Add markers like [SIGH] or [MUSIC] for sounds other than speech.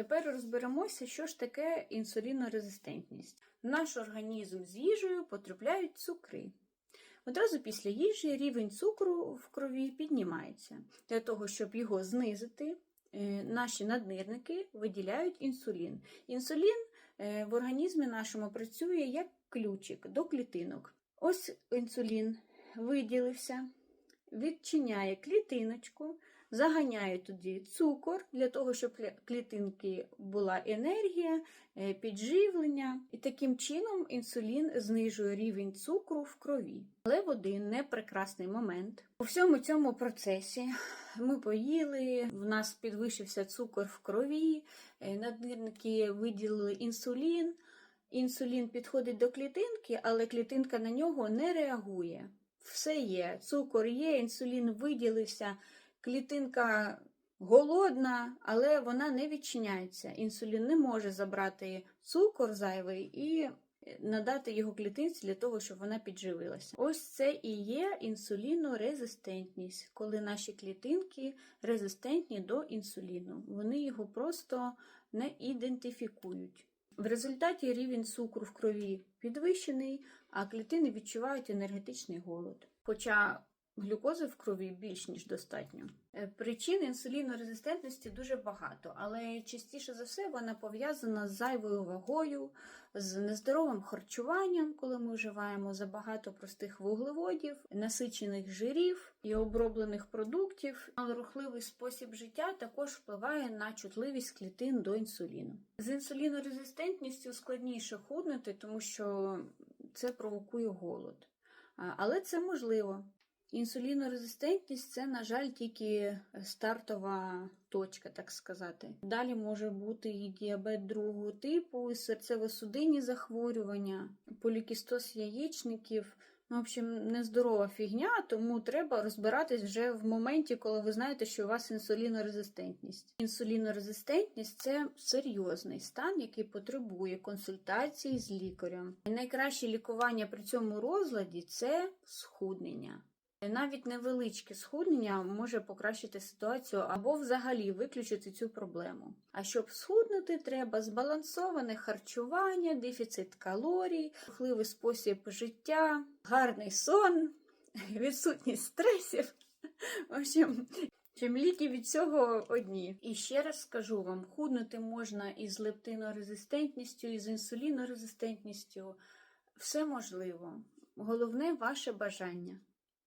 Тепер розберемося, що ж таке інсулінорезистентність. В наш організм з їжею потрапляють цукри. Одразу після їжі рівень цукру в крові піднімається. Для того, щоб його знизити, е, наші наднирники виділяють інсулін. Інсулін е, в організмі нашому працює як ключик до клітинок. Ось інсулін виділився, відчиняє клітиночку, заганяє туди цукор для того, щоб клітинки була енергія, е, підживлення. І таким чином інсулін знижує рівень цукру в крові. Але в один непрекрасний момент у всьому цьому процесі ми поїли, в нас підвищився цукор в крові, е, виділили інсулін. Інсулін підходить до клітинки, але клітинка на нього не реагує. Все є, цукор є, інсулін виділився, клітинка голодна, але вона не відчиняється. Інсулін не може забрати цукор зайвий і надати його клітинці для того, щоб вона підживилася. Ось це і є інсулінорезистентність, коли наші клітинки резистентні до інсуліну. Вони його просто не ідентифікують. В результаті рівень цукру в крові підвищений, а клітини відчувають енергетичний голод. Хоча глюкози в крові більш ніж достатньо. Е, Причин інсулінорезистентності дуже багато, але частіше за все вона пов'язана з зайвою вагою, з нездоровим харчуванням, коли ми вживаємо забагато простих вуглеводів, насичених жирів і оброблених продуктів. Але рухливий спосіб життя також впливає на чутливість клітин до інсуліну. З інсулінорезистентністю складніше худнути, тому що це провокує голод. Але це можливо. Інсулінорезистентність це, на жаль, тільки стартова точка, так сказати. Далі може бути і діабет другого типу, і серцево-судинні захворювання, полікістоз яєчників. Ну, в общем, нездорова фігня, тому треба розбиратись вже в моменті, коли ви знаєте, що у вас інсулінорезистентність. Інсулінорезистентність це серйозний стан, який потребує консультації з лікарем. Найкраще лікування при цьому розладі це схуднення. Навіть невеличке схуднення може покращити ситуацію або взагалі виключити цю проблему. А щоб схуднути, треба збалансоване харчування, дефіцит калорій, рухливий спосіб життя, гарний сон, [LAUGHS] відсутність стресів. В общем, чим ліки від цього одні. І ще раз скажу вам: худнути можна із лептинорезистентністю, із інсулінорезистентністю. Все можливо. Головне ваше бажання.